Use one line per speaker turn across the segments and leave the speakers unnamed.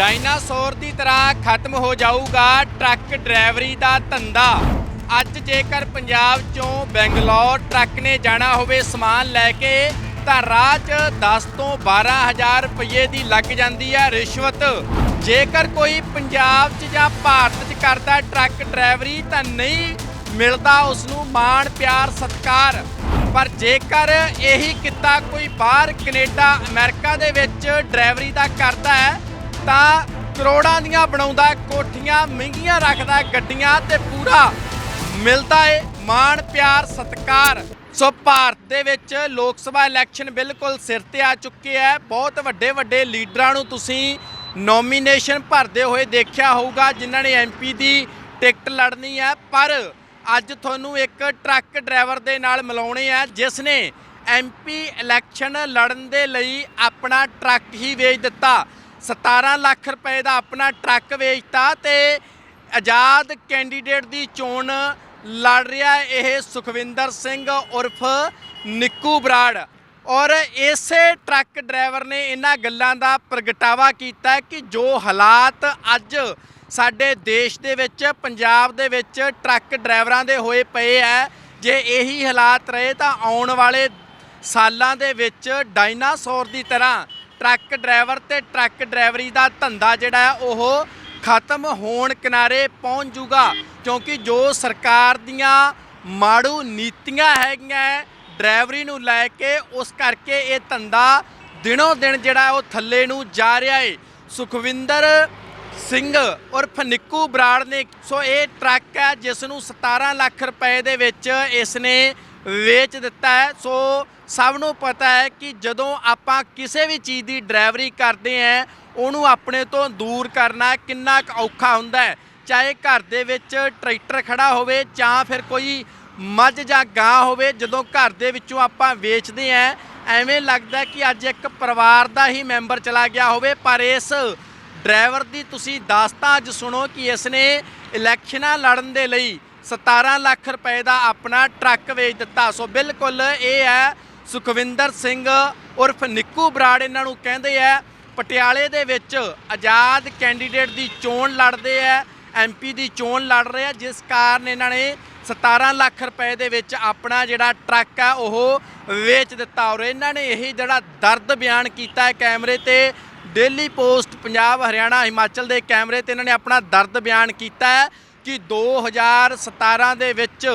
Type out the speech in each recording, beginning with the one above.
Dinosaur ਦੀ ਤਰ੍ਹਾਂ ਖਤਮ ਹੋ ਜਾਊਗਾ ਟਰੱਕ ਡਰਾਈਵਰੀ ਦਾ ਧੰਦਾ। ਅੱਜ ਜੇਕਰ ਪੰਜਾਬ ਚੋਂ ਬੈਂਗਲੌਰ ਟਰੱਕ ਨੇ ਜਾਣਾ ਹੋਵੇ ਸਮਾਨ ਲੈ ਕੇ, ਤਾਂ ਰਾਹ 'ਚ 10 ਤੋਂ 12000 ਰੁਪਏ ਦੀ ਲੱਗ ਜਾਂਦੀ ਹੈ ਰਿਸ਼ਵਤ। ਜੇਕਰ ਕੋਈ ਪੰਜਾਬ 'ਚ ਜਾਂ ਭਾਰਤ 'ਚ ਕਰਦਾ ਟਰੱਕ ਡਰਾਈਵਰੀ, ਤਾਂ ਨਹੀਂ ਮਿਲਦਾ ਉਸ ਨੂੰ ਮਾਣ, ਪਿਆਰ, ਸਤਿਕਾਰ। ਪਰ ਜੇਕਰ ਇਹੀ ਕਿੱਤਾ ਕੋਈ ਬਾਹਰ ਕੈਨੇਡਾ, ਅਮਰੀਕਾ ਦੇ ਵਿੱਚ ਡਰਾਈਵਰੀ ਦਾ ਕਰਦਾ ਹੈ ਤਾਂ ਕਰੋੜਾਂ ਦੀਆਂ ਬਣਾਉਂਦਾ ਕੋਠੀਆਂ, ਮਹਿੰਗੀਆਂ ਰੱਖਦਾ ਗੱਡੀਆਂ ਤੇ ਪੂਰਾ ਮਿਲਦਾ ਏ ਮਾਣ, ਪਿਆਰ, ਸਤਿਕਾਰ। ਸੋ ਭਾਰਤ ਦੇ ਵਿੱਚ ਲੋਕ ਸਭਾ ਇਲੈਕਸ਼ਨ ਬਿਲਕੁਲ ਸਿਰ ਤੇ ਆ ਚੁੱਕੇ ਹੈ। ਬਹੁਤ ਵੱਡੇ ਵੱਡੇ ਲੀਡਰਾਂ ਨੂੰ ਤੁਸੀਂ ਨੋਮੀਨੇਸ਼ਨ ਭਰਦੇ ਹੋਏ ਦੇਖਿਆ ਹੋਊਗਾ, ਜਿਨ੍ਹਾਂ ਨੇ ਐਮਪੀ ਦੀ ਟਿਕਟ ਲੜਨੀ ਹੈ। ਪਰ ਅੱਜ ਤੁਹਾਨੂੰ ਇੱਕ ਟਰੱਕ ਡਰਾਈਵਰ ਦੇ ਨਾਲ ਮਿਲਾਉਣੇ ਆ ਜਿਸ ਨੇ ਐਮਪੀ ਇਲੈਕਸ਼ਨ ਲੜਨ ਦੇ ਲਈ ਆਪਣਾ ਟਰੱਕ ਹੀ ਵੇਚ ਦਿੱਤਾ। 17 ਲੱਖ ਰੁਪਏ ਦਾ ਆਪਣਾ ਟਰੱਕ ਵੇਚਤਾ ਤੇ ਆਜ਼ਾਦ ਕੈਂਡੀਡੇਟ ਦੀ ਚੋਣ ਲੜ ਰਿਹਾ ਇਹ ਸੁਖਵਿੰਦਰ ਸਿੰਘ ਉਰਫ ਨਿੱਕੂ ਬਰਾੜ। ਔਰ ਇਸੇ ਟਰੱਕ ਡਰਾਈਵਰ ਨੇ ਇਹਨਾਂ ਗੱਲਾਂ ਦਾ ਪ੍ਰਗਟਾਵਾ ਕੀਤਾ ਕਿ ਜੋ ਹਾਲਾਤ ਅੱਜ ਸਾਡੇ ਦੇਸ਼ ਦੇ ਵਿੱਚ, ਪੰਜਾਬ ਦੇ ਵਿੱਚ ਟਰੱਕ ਡਰਾਈਵਰਾਂ ਦੇ ਹੋਏ ਪਏ ਐ, ਜੇ ਇਹੀ ਹਾਲਾਤ ਰਹੇ ਤਾਂ ਆਉਣ ਵਾਲੇ ਸਾਲਾਂ ਦੇ ਵਿੱਚ ਡਾਇਨਾਸੌਰ ਦੀ ਤਰ੍ਹਾਂ ਟਰੱਕ ਡਰਾਈਵਰ ਤੇ ਟਰੱਕ ਡਰਾਈਵਰੀ ਦਾ ਧੰਦਾ ਜਿਹੜਾ ਹੈ, ਉਹ ਖਤਮ ਹੋਣ ਕਿਨਾਰੇ ਪਹੁੰਚ ਜੂਗਾ ਕਿਉਂਕਿ ਜੋ ਸਰਕਾਰ ਦੀਆਂ ਮਾੜੂ ਨੀਤੀਆਂ ਹੈਗੀਆਂ ਡਰਾਈਵਰੀ ਨੂੰ ਲੈ ਕੇ, ਉਸ ਕਰਕੇ ਇਹ ਧੰਦਾ ਦਿਨੋਂ ਦਿਨ ਜਿਹੜਾ ਉਹ ਥੱਲੇ ਨੂੰ ਜਾ ਰਿਹਾ ਏ। ਸੁਖਵਿੰਦਰ ਸਿੰਘ ਔਰ ਨਿੱਕੂ ਬਰਾੜ ਨੇ, ਸੋ ਇਹ ਟਰੱਕ ਹੈ, ਜਿਸ ਨੂੰ 17 ਲੱਖ ਰੁਪਏ ਦੇ ਵਿੱਚ ਇਸ ਨੇ ਵੇਚ ਦਿੱਤਾ ਹੈ। ਸੋ ਸਭ ਨੂੰ ਪਤਾ ਹੈ ਕਿ ਜਦੋਂ ਆਪਾਂ ਕਿਸੇ ਵੀ ਚੀਜ਼ ਦੀ ਡਰਾਈਵਰੀ ਕਰਦੇ ਆਂ ਉਹਨੂੰ ਆਪਣੇ ਤੋਂ ਦੂਰ ਕਰਨਾ ਕਿੰਨਾ ਕੁ ਔਖਾ ਹੁੰਦਾ ਹੈ। ਚਾਹੇ ਘਰ ਦੇ ਵਿੱਚ ਟਰੈਕਟਰ ਖੜਾ ਹੋਵੇ ਜਾਂ ਫਿਰ ਕੋਈ ਮੱਝ ਜਾਂ ਗਾਂ ਹੋਵੇ, ਜਦੋਂ ਘਰ ਦੇ ਵਿੱਚੋਂ ਆਪਾਂ ਵੇਚਦੇ ਆਂ ਐਵੇਂ ਲੱਗਦਾ ਕਿ ਅੱਜ ਇੱਕ ਪਰਿਵਾਰ ਦਾ ਹੀ ਮੈਂਬਰ ਚਲਾ ਗਿਆ ਹੋਵੇ। ਪਰ ਇਸ ਡਰਾਈਵਰ ਦੀ ਤੁਸੀਂ ਦਾਸਤਾਨ ਅੱਜ ਸੁਣੋ ਕਿ ਇਸ ਨੇ ਇਲੈਕਸ਼ਨਾਂ ਲੜਨ ਦੇ ਲਈ 17 ਲੱਖ ਰੁਪਏ ਦਾ ਆਪਣਾ ਟਰੱਕ ਵੇਚ ਦਿੱਤਾ। ਸੋ ਬਿਲਕੁਲ ਇਹ ਹੈ ਸੁਖਵਿੰਦਰ ਸਿੰਘ ਉਰਫ ਨਿੱਕੂ ਬਰਾੜ ਇਹਨਾਂ ਨੂੰ ਕਹਿੰਦੇ ਆ, ਪਟਿਆਲੇ ਦੇ ਵਿੱਚ ਆਜ਼ਾਦ ਕੈਂਡੀਡੇਟ ਦੀ ਚੋਣ ਲੜਦੇ ਆ ਐਮਪੀ ਦੀ ਚੋਣ ਲੜ ਰਹੇ ਆ, ਜਿਸ ਕਾਰਨ ਇਹਨਾਂ ਨੇ 17 ਲੱਖ ਰੁਪਏ ਦੇ ਵਿੱਚ ਆਪਣਾ ਜਿਹੜਾ ਟਰੱਕ ਆ, ਉਹ ਵੇਚ ਦਿੱਤਾ। ਔਰ ਇਹਨਾਂ ਨੇ ਇਹ ਜਿਹੜਾ ਦਰਦ ਬਿਆਨ ਕੀਤਾ ਹੈ ਕੈਮਰੇ ਤੇ, ਡੇਲੀ ਪੋਸਟ ਪੰਜਾਬ ਹਰਿਆਣਾ ਹਿਮਾਚਲ ਦੇ ਕੈਮਰੇ ਤੇ ਇਹਨਾਂ ਨੇ ਆਪਣਾ ਦਰਦ ਬਿਆਨ ਕੀਤਾ ਹੈ। ਕਿ 2017 ਦੇ ਵਿੱਚ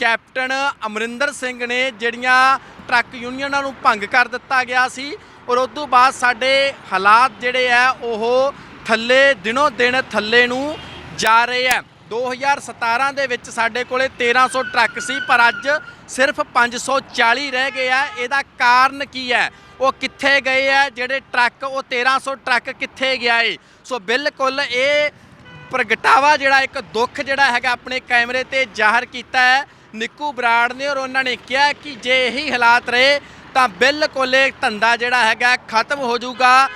ਕੈਪਟਨ ਅਮਰਿੰਦਰ ਸਿੰਘ ਨੇ ਜਿਹੜੀਆਂ ਟਰੱਕ ਯੂਨੀਅਨਾਂ ਨੂੰ ਭੰਗ ਕਰ ਦਿੱਤਾ ਗਿਆ ਸੀ ਔਰ ਉਸ ਤੋਂ ਬਾਅਦ ਸਾਡੇ ਹਾਲਾਤ ਜਿਹੜੇ ਆ, ਉਹ ਥੱਲੇ ਦਿਨੋ ਦਿਨ ਥੱਲੇ ਨੂੰ ਜਾ ਰਹੇ ਆ। 2017 ਦੇ ਵਿੱਚ ਸਾਡੇ ਕੋਲੇ 1300 ਟਰੱਕ ਸੀ, ਪਰ ਅੱਜ ਸਿਰਫ 540 ਰਹਿ ਗਏ ਆ। ਇਹਦਾ ਕਾਰਨ ਕੀ ਹੈ? ਉਹ ਕਿੱਥੇ ਗਏ ਆ? ਜਿਹੜੇ ਟਰੱਕ, ਉਹ 1300 ਟਰੱਕ ਕਿੱਥੇ ਗਿਆ ਏ? ਸੋ ਬਿਲਕੁਲ ਇਹ ਪ੍ਰਗਟਾਵਾ ਜਿਹੜਾ ਇੱਕ ਦੁੱਖ ਜਿਹੜਾ ਹੈਗਾ ਆਪਣੇ ਕੈਮਰੇ ਤੇ ਜ਼ਾਹਰ ਕੀਤਾ ਹੈ। ਨਿੱਕੂ ਬਰਾੜ ਨੇ ਔਰ ਉਹਨਾਂ ਨੇ ਕਿਹਾ ਕਿ ਜੇ ਇਹੀ ਹਾਲਾਤ ਰਹੇ ਤਾਂ ਬਿਲਕੁਲ ਇਹ ਧੰਦਾ ਜਿਹੜਾ ਹੈਗਾ ਖਤਮ ਹੋ ਜਾਊਗਾ।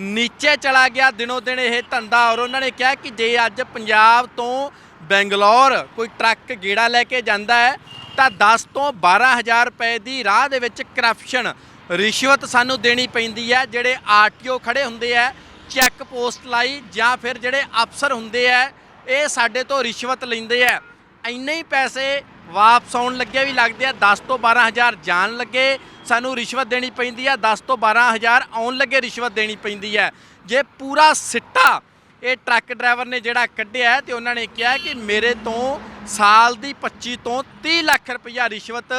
ਨੀਚੇ ਚਲਾ ਗਿਆ ਦਿਨੋ ਦਿਨ ਇਹ ਧੰਦਾ ਔਰ ਉਹਨਾਂ ਨੇ ਕਿਹਾ ਕਿ ਜੇ ਅੱਜ ਪੰਜਾਬ ਤੋਂ ਬੈਂਗਲੌਰ ਕੋਈ ਟਰੱਕ ਗੇੜਾ ਲੈ ਕੇ ਜਾਂਦਾ ਹੈ ਤਾਂ 10 ਤੋਂ 12000 ਰੁਪਏ ਦੀ ਰਾਹ ਦੇ ਵਿੱਚ ਕਰਪਸ਼ਨ ਰਿਸ਼ਵਤ ਸਾਨੂੰ ਦੇਣੀ ਪੈਂਦੀ ਹੈ। ਜਿਹੜੇ ਆਰਟੀਓ ਖੜੇ ਹੁੰਦੇ ਆ ਚੈੱਕ ਪੋਸਟ ਲਾਈ ਜਾਂ ਫਿਰ ਜਿਹੜੇ ਅਫਸਰ ਹੁੰਦੇ ਆ, ਇਹ ਸਾਡੇ ਤੋਂ ਰਿਸ਼ਵਤ ਲੈਂਦੇ ਆ। ਇੰਨੇ ਹੀ ਪੈਸੇ ਵਾਪਸ ਆਉਣ ਲੱਗੇ ਵੀ ਲੱਗਦੇ ਆ 10 ਤੋਂ 12000 ਜਾਣ ਲੱਗੇ, ਸਾਨੂੰ ਰਿਸ਼ਵਤ ਦੇਣੀ ਪੈਂਦੀ ਆ 10 ਤੋਂ 12000 ਆਉਣ ਲੱਗੇ ਰਿਸ਼ਵਤ ਦੇਣੀ ਪੈਂਦੀ ਹੈ ਜੇ ਪੂਰਾ ਸਿੱਟਾ ਇਹ ਟਰੱਕ ਡਰਾਈਵਰ ਨੇ ਜਿਹੜਾ ਕੱਢਿਆ ਹੈ ਤੇ ਉਹਨਾਂ ਨੇ ਕਿਹਾ ਕਿ ਮੇਰੇ ਤੋਂ ਸਾਲ ਦੀ 25 ਤੋਂ 30 ਲੱਖ ਰੁਪਈਆ ਰਿਸ਼ਵਤ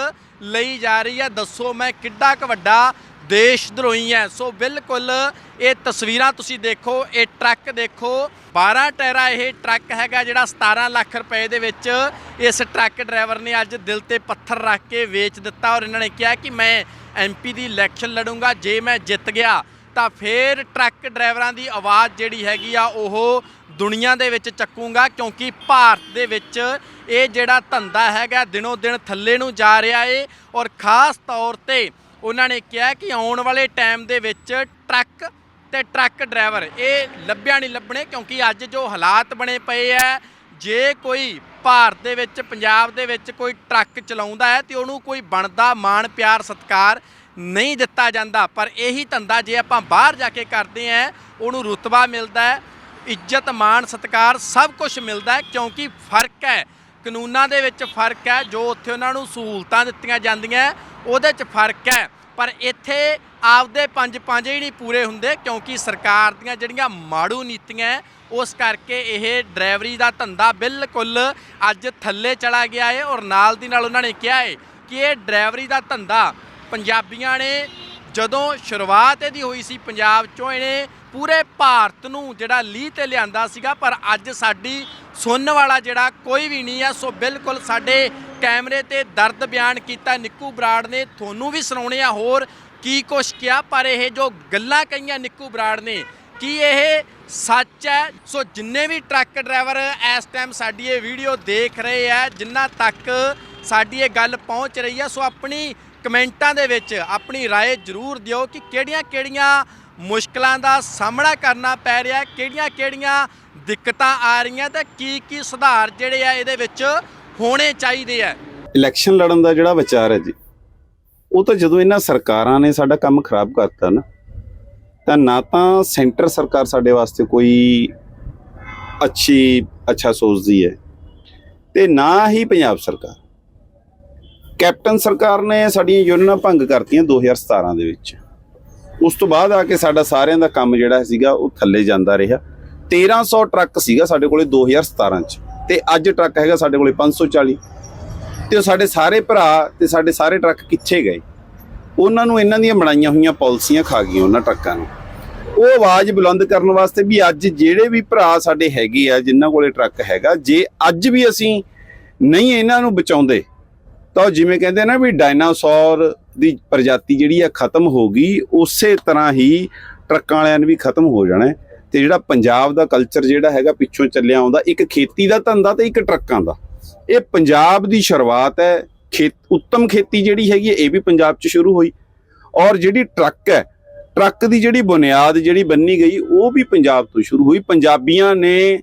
ਲਈ ਜਾ ਰਹੀ ਹੈ ਦੱਸੋ ਮੈਂ ਕਿੱਡਾ ਕੁ ਵੱਡਾ ਦੇਸ਼ ਧਰੋਹੀ ਹੈ। ਸੋ ਬਿਲਕੁਲ ਇਹ ਤਸਵੀਰਾਂ ਤੁਸੀਂ ਦੇਖੋ, ਇਹ ਟਰੱਕ ਦੇਖੋ। 12 ਟਾਇਰਾ ਇਹ ਟਰੱਕ ਹੈਗਾ ਜਿਹੜਾ 17 ਲੱਖ ਰੁਪਏ ਦੇ ਵਿੱਚ ਇਸ ਟਰੱਕ ਡਰਾਈਵਰ ਨੇ ਅੱਜ ਦਿਲ ਤੇ ਪੱਥਰ ਰੱਖ ਕੇ ਵੇਚ ਦਿੱਤਾ ਔਰ ਇਹਨਾਂ ਨੇ ਕਿਹਾ ਕਿ ਮੈਂ ਐਮਪੀ ਦੀ ਇਲੈਕਸ਼ਨ ਲੜੂੰਗਾ, ਜੇ ਮੈਂ ਜਿੱਤ ਗਿਆ ਤਾਂ ਫੇਰ ਟਰੱਕ ਡਰਾਈਵਰਾਂ ਦੀ ਆਵਾਜ਼ ਜਿਹੜੀ ਹੈਗੀ ਆ ਉਹ ਦੁਨੀਆ ਦੇ ਵਿੱਚ ਚੱਕੂਗਾ ਕਿਉਂਕਿ ਭਾਰਤ ਦੇ ਵਿੱਚ ਇਹ ਜਿਹੜਾ ਧੰਦਾ ਹੈਗਾ ਦਿਨੋ ਦਿਨ ਥੱਲੇ ਨੂੰ ਜਾ ਰਿਹਾ ਏ ਔਰ ਖਾਸ ਤੌਰ ਤੇ ਉਹਨਾਂ ਨੇ ਕਿਹਾ ਕਿ ਆਉਣ ਵਾਲੇ ਟਾਈਮ ਦੇ ਵਿੱਚ ਟਰੱਕ ਤੇ ਟਰੱਕ ਡਰਾਈਵਰ, ਇਹ ਲੱਭਿਆ ਨਹੀਂ ਲੱਭਣੇ ਕਿਉਂਕਿ ਅੱਜ ਜੋ ਹਾਲਾਤ ਬਣੇ ਪਏ ਐ ਜੇ ਕੋਈ ਭਾਰਤ ਦੇ ਵਿੱਚ, ਪੰਜਾਬ ਦੇ ਵਿੱਚ ਕੋਈ ਟਰੱਕ ਚਲਾਉਂਦਾ ਹੈ ਤੇ ਉਹਨੂੰ ਕੋਈ ਬਣਦਾ ਮਾਣ, ਪਿਆਰ, ਸਤਿਕਾਰ ਨਹੀਂ ਦਿੱਤਾ ਜਾਂਦਾ। ਪਰ ਇਹੀ ਧੰਦਾ ਜੇ ਆਪਾਂ ਬਾਹਰ ਜਾ ਕੇ ਕਰਦੇ ਆਂ ਉਹਨੂੰ ਰੁਤਬਾ ਮਿਲਦਾ ਹੈ, ਇੱਜ਼ਤ, ਮਾਣ, ਸਤਿਕਾਰ ਸਭ ਕੁਝ ਮਿਲਦਾ ਹੈ ਕਿਉਂਕਿ ਫ਼ਰਕ ਹੈ ਕਾਨੂੰਨਾਂ ਦੇ ਵਿੱਚ ਫ਼ਰਕ ਹੈ, ਜੋ ਉੱਥੇ ਉਹਨਾਂ ਨੂੰ ਸਹੂਲਤਾਂ ਦਿੱਤੀਆਂ ਜਾਂਦੀਆਂ ਉਹਦੇ 'ਚ ਫ਼ਰਕ ਹੈ। ਪਰ ਇੱਥੇ ਆਪਦੇ ਪੰਜ ਪੰਜ ਹੀ ਨਹੀਂ ਪੂਰੇ ਹੁੰਦੇ, ਕਿਉਂਕਿ ਸਰਕਾਰ ਦੀਆਂ ਜਿਹੜੀਆਂ ਮਾੜੂ ਨੀਤੀਆਂ ਉਸ ਕਰਕੇ ਇਹ ਡਰਾਈਵਰੀ ਦਾ ਧੰਦਾ ਬਿਲਕੁਲ ਅੱਜ ਥੱਲੇ ਚਲਾ ਗਿਆ ਹੈ ਔਰ ਨਾਲ ਦੀ ਨਾਲ ਉਹਨਾਂ ਨੇ ਕਿਹਾ ਹੈ ਕਿ ਇਹ ਡਰਾਈਵਰੀ ਦਾ ਧੰਦਾ ਪੰਜਾਬੀਆਂ ਨੇ ਜਦੋਂ ਸ਼ੁਰੂਆਤ ਇਹਦੀ ਹੋਈ ਸੀ ਪੰਜਾਬ ਚੋਂ, ਇਹਨੇ ਪੂਰੇ ਭਾਰਤ ਨੂੰ ਜਿਹੜਾ ਲੀਹ ਤੇ ਲਿਆਂਦਾ ਸੀਗਾ, ਪਰ ਅੱਜ ਸਾਡੀ ਸੁਣਨ ਵਾਲਾ ਜਿਹੜਾ ਕੋਈ ਵੀ ਨਹੀਂ ਹੈ ਸੋ ਬਿਲਕੁਲ ਸਾਡੇ ਕੈਮਰੇ ਤੇ ਦਰਦ ਬਿਆਨ ਕੀਤਾ ਨਿੱਕੂ ਬਰਾੜ ਨੇ ਤੁਹਾਨੂੰ ਵੀ ਸੁਣਾਉਣੇ ਆ ਹੋਰ ਕੀ ਕੁਛ ਕਿਹਾ ਪਰ ਇਹ ਜੋ ਗੱਲਾਂ ਕਹੀਆਂ ਨਿੱਕੂ ਬਰਾੜ ਨੇ ਕੀ ਇਹ ਸੱਚ ਹੈ ਸੋ ਜਿੰਨੇ ਵੀ ਟਰੱਕ ਡਰਾਈਵਰ ਇਸ ਟਾਈਮ ਸਾਡੀ ਇਹ ਵੀਡੀਓ ਦੇਖ ਰਹੇ ਆ ਜਿਨ੍ਹਾਂ ਤੱਕ ਸਾਡੀ ਇਹ ਗੱਲ ਪਹੁੰਚ ਰਹੀ ਹੈ ਸੋ ਆਪਣੀ ਕਮੈਂਟਾਂ ਦੇ ਵਿੱਚ ਆਪਣੀ رائے ਜ਼ਰੂਰ ਦਿਓ ਕਿ ਕਿਹੜੀਆਂ-ਕਿਹੜੀਆਂ ਮੁਸ਼ਕਲਾਂ ਦਾ ਸਾਹਮਣਾ ਕਰਨਾ ਪੈ ਰਿਹਾ ਕਿਹੜੀਆਂ-ਕਿਹੜੀਆਂ ਦਿੱਕਤਾਂ ਆ ਰਹੀਆਂ ਤੇ ਕੀ-ਕੀ ਸੁਧਾਰ ਜਿਹੜੇ ਆ ਇਹਦੇ ਵਿੱਚ ਹੋਣੇ ਚਾਹੀਦੇ ਆ?
ਇਲੈਕਸ਼ਨ ਲੜਨ ਦਾ ਜਿਹੜਾ ਵਿਚਾਰ ਹੈ ਜੀ, ਉਹ ਤਾਂ ਜਦੋਂ ਇਹਨਾਂ ਸਰਕਾਰਾਂ ਨੇ ਸਾਡਾ ਕੰਮ ਖਰਾਬ ਕਰਤਾ ਨਾ, ਤਾਂ ਨਾ ਤਾਂ ਸੈਂਟਰ ਸਰਕਾਰ ਸਾਡੇ ਵਾਸਤੇ ਕੋਈ ਅੱਛੀ, ਅੱਛਾ ਸੋਚਦੀ ਹੈ ਤੇ ਨਾ ਹੀ ਪੰਜਾਬ ਸਰਕਾਰ। ਕੈਪਟਨ ਸਰਕਾਰ ਨੇ ਸਾਡੀਆਂ ਯੋਜਨਾ ਭੰਗ ਕਰਤੀਆਂ 2017 ਦੇ ਵਿੱਚ। ਉਸ ਤੋਂ ਬਾਅਦ ਆ ਕੇ ਸਾਡਾ ਸਾਰਿਆਂ ਦਾ ਕੰਮ ਜਿਹੜਾ ਸੀਗਾ ਉਹ ਥੱਲੇ ਜਾਂਦਾ ਰਿਹਾ। 1300 ਟਰੱਕ ਸੀਗਾ ਸਾਡੇ ਕੋਲੇ 2017 ਚ। ਤੇ ਅੱਜ ਟਰੱਕ ਹੈਗਾ ਸਾਡੇ ਕੋਲੇ 540 ਤੇ ਉਹ ਸਾਡੇ ਸਾਰੇ ਭਰਾ ਤੇ ਸਾਡੇ ਸਾਰੇ ਟਰੱਕ ਕਿੱਥੇ ਗਏ? ਉਹਨਾਂ ਨੂੰ ਇਹਨਾਂ ਦੀਆਂ ਬਣਾਈਆਂ ਹੋਈਆਂ ਪਾਲਿਸੀਆਂ ਖਾ ਗਈਆਂ ਉਹਨਾਂ ਟਰੱਕਾਂ ਨੂੰ। ਉਹ ਆਵਾਜ਼ ਬੁਲੰਦ ਕਰਨ ਵਾਸਤੇ ਵੀ ਅੱਜ ਜਿਹੜੇ ਵੀ ਭਰਾ ਸਾਡੇ ਹੈਗੇ ਆ, ਜਿਨ੍ਹਾਂ ਕੋਲੇ ਟਰੱਕ ਹੈਗਾ, ਜੇ ਅੱਜ ਵੀ ਅਸੀਂ ਨਹੀਂ ਇਹਨਾਂ ਨੂੰ ਬਚਾਉਂਦੇ, ਤਾਂ ਉਹ ਜਿਵੇਂ ਕਹਿੰਦੇ ਨਾ ਵੀ ਡਾਇਨਾਸੌਰ ਦੀ ਪ੍ਰਜਾਤੀ ਜਿਹੜੀ ਆ ਖਤਮ ਹੋ ਗਈ, ਉਸੇ ਤਰ੍ਹਾਂ ਹੀ ਟਰੱਕਾਂ ਵਾਲਿਆਂ ਨੇ ਵੀ ਖਤਮ ਹੋ ਜਾਣਾ ਤੇ ਜਿਹੜਾ ਪੰਜਾਬ ਦਾ ਕਲਚਰ ਜਿਹੜਾ ਹੈਗਾ ਪਿੱਛੋਂ ਚੱਲਿਆ ਆਉਂਦਾ ਇੱਕ ਖੇਤੀ ਦਾ ਧੰਦਾ ਤੇ ਇੱਕ ਟਰੱਕਾਂ ਦਾ। ਇਹ ਪੰਜਾਬ ਦੀ ਸ਼ੁਰੂਆਤ ਹੈ ਖੇਤ ਉੱਤਮ ਖੇਤੀ ਜਿਹੜੀ ਹੈਗੀ ਹੈ, ਇਹ ਵੀ ਪੰਜਾਬ 'ਚ ਸ਼ੁਰੂ ਹੋਈ। ਔਰ ਜਿਹੜੀ ਟਰੱਕ ਹੈ ਟਰੱਕ ਦੀ ਜਿਹੜੀ ਬੁਨਿਆਦ ਜਿਹੜੀ ਬੰਨੀ ਗਈ ਉਹ ਵੀ ਪੰਜਾਬ ਤੋਂ ਸ਼ੁਰੂ ਹੋਈ। ਪੰਜਾਬੀਆਂ ਨੇ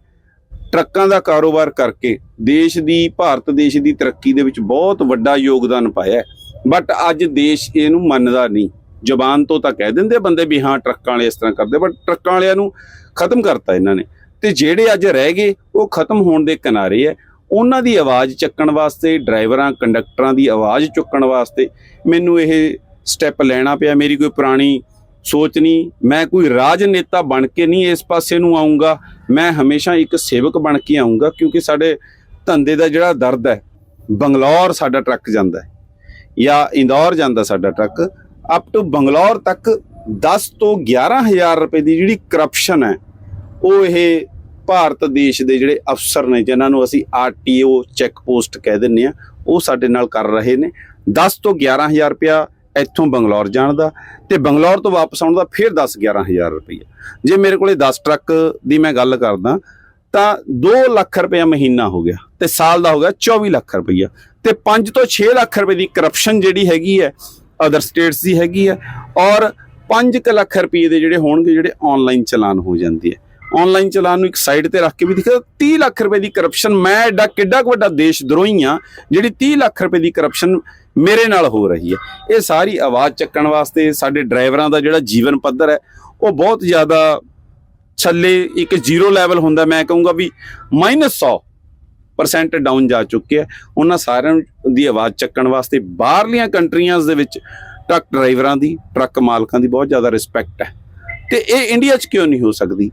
ਟਰੱਕਾਂ ਦਾ ਕਾਰੋਬਾਰ ਕਰਕੇ ਦੇਸ਼ ਦੀ ਭਾਰਤ ਦੇਸ਼ ਦੀ ਤਰੱਕੀ ਦੇ ਵਿੱਚ ਬਹੁਤ ਵੱਡਾ ਯੋਗਦਾਨ ਪਾਇਆ ਬਟ ਅੱਜ ਦੇਸ਼ ਇਹਨੂੰ ਮੰਨਦਾ ਨਹੀਂ। ਜ਼ਬਾਨ ਤੋਂ ਤਾਂ ਕਹਿ ਦਿੰਦੇ ਬੰਦੇ ਵੀ ਹਾਂ ਟਰੱਕਾਂ ਵਾਲੇ ਇਸ ਤਰ੍ਹਾਂ ਕਰਦੇ ਬਟ ਟਰੱਕਾਂ ਵਾਲਿਆਂ ਨੂੰ ਖਤਮ ਕਰਤਾ ਇਹਨਾਂ ਨੇ। ਤੇ ਜਿਹੜੇ ਅੱਜ ਰਹਿ ਗਏ, ਉਹ ਖਤਮ ਹੋਣ ਦੇ ਕਿਨਾਰੇ ਹੈ ਉਹਨਾਂ ਦੀ ਆਵਾਜ਼ ਚੱਕਣ ਵਾਸਤੇ, ਡਰਾਈਵਰਾਂ, ਕੰਡਕਟਰਾਂ ਦੀ ਆਵਾਜ਼ ਚੁੱਕਣ ਵਾਸਤੇ ਮੈਨੂੰ ਇਹ ਸਟੈਪ ਲੈਣਾ ਪਿਆ। ਮੇਰੀ ਕੋਈ ਪੁਰਾਣੀ ਸੋਚ ਨਹੀਂ, ਮੈਂ ਕੋਈ ਰਾਜਨੇਤਾ ਬਣ ਕੇ ਨਹੀਂ ਇਸ ਪਾਸੇ ਨੂੰ ਆਉਂਗਾ ਮੈਂ ਹਮੇਸ਼ਾ ਇੱਕ ਸੇਵਕ ਬਣ ਕੇ ਆਉਂਗਾ ਕਿਉਂਕਿ ਸਾਡੇ ਧੰਦੇ ਦਾ ਜਿਹੜਾ ਦਰਦ ਹੈ ਬੰਗਲੌਰ ਸਾਡਾ ਟਰੱਕ ਜਾਂਦਾ ਹੈ ਜਾਂ ਇੰਦੌਰ ਜਾਂਦਾ ਸਾਡਾ ਟਰੱਕ ਅਪ ਟੂ ਬੰਗਲੌਰ ਤੱਕ 10 ਤੋਂ 11000 ਰੁਪਏ ਦੀ ਜਿਹੜੀ ਕਰਪਸ਼ਨ ਹੈ, ਉਹ ਇਹ ਭਾਰਤ ਦੇਸ਼ ਦੇ ਜਿਹੜੇ ਅਫਸਰ ਨੇ, ਜਿਨ੍ਹਾਂ ਨੂੰ ਅਸੀਂ ਆਰਟੀਓ ਚੈੱਕ ਪੋਸਟ ਕਹਿ ਦਿੰਨੇ ਆ ਉਹ ਸਾਡੇ ਨਾਲ ਕਰ ਰਹੇ ਨੇ। 10 ਤੋਂ 11000 ਰੁਪਇਆ ਇੱਥੋਂ ਬੰਗਲੌਰ ਜਾਣ ਦਾ ਤੇ ਬੰਗਲੌਰ ਤੋਂ ਵਾਪਸ ਆਉਣ ਦਾ ਫਿਰ 10 11000 ਰੁਪਇਆ। ਜੇ ਮੇਰੇ ਕੋਲੇ 10 ਟਰੱਕ ਦੀ ਮੈਂ ਗੱਲ ਕਰਦਾ, ਤਾਂ 2 ਲੱਖ ਰੁਪਇਆ ਮਹੀਨਾ ਹੋ ਗਿਆ ਤੇ ਸਾਲ ਦਾ ਹੋ ਗਿਆ 24 ਲੱਖ ਰੁਪਇਆ। ਤੇ 5 ਤੋਂ 6 ਲੱਖ ਰੁਪਏ ਦੀ ਕਰਪਸ਼ਨ ਜਿਹੜੀ ਹੈਗੀ ਹੈ ਅਦਰ ਸਟੇਟਸ ਦੀ ਹੈਗੀ ਹੈ ਔਰ 5 ਲੱਖ ਰੁਪਏ ਦੇ ਜਿਹੜੇ ਹੋਣਗੇ, ਜਿਹੜੇ ਆਨਲਾਈਨ ਚਲਾਨ ਹੋ ਜਾਂਦੇ ਆ। ਆਨਲਾਈਨ ਚਲਾਨ ਨੂੰ ਇੱਕ ਸਾਈਡ ਤੇ ਰੱਖ ਕੇ ਵੀ ਦੇਖਿਆ 30 ਲੱਖ ਰੁਪਏ ਦੀ ਕਰਪਸ਼ਨ ਮੈਂ ਐਡਾ ਕਿੱਡਾ ਕੁ ਵੱਡਾ ਦੇਸ਼ ਦਰੋਹੀ ਆ, ਜਿਹੜੀ 30 ਲੱਖ ਰੁਪਏ ਦੀ ਕਰਪਸ਼ਨ ਮੇਰੇ ਨਾਲ ਹੋ ਰਹੀ ਹੈ ਇਹ ਸਾਰੀ ਆਵਾਜ਼ ਚੱਕਣ ਵਾਸਤੇ ਸਾਡੇ ਡਰਾਈਵਰਾਂ ਦਾ ਜਿਹੜਾ ਜੀਵਨ ਪੱਧਰ ਹੈ, ਉਹ ਬਹੁਤ ਜ਼ਿਆਦਾ ਛੱਲੇ ਇੱਕ ਜ਼ੀਰੋ ਲੈਵਲ ਹੁੰਦਾ। ਮੈਂ ਕਹੂੰਗਾ ਵੀ -100 ਪਰਸੈਂਟ ਡਾਊਨ ਜਾ ਚੁੱਕੇ ਹੈ। ਉਹਨਾਂ ਸਾਰਿਆਂ ਦੀ ਆਵਾਜ਼ ਚੱਕਣ ਵਾਸਤੇ ਬਾਹਰਲੀਆਂ ਕੰਟਰੀਆਂ ਦੇ ਵਿੱਚ ਟਰੱਕ ਡਰਾਈਵਰਾਂ ਦੀ, ਟਰੱਕ ਮਾਲਕਾਂ ਦੀ ਬਹੁਤ ਜ਼ਿਆਦਾ ਰਿਸਪੈਕਟ ਹੈ। ਤੇ ਇਹ ਇੰਡੀਆ 'ਚ ਕਿਉਂ ਨਹੀਂ ਹੋ ਸਕਦੀ?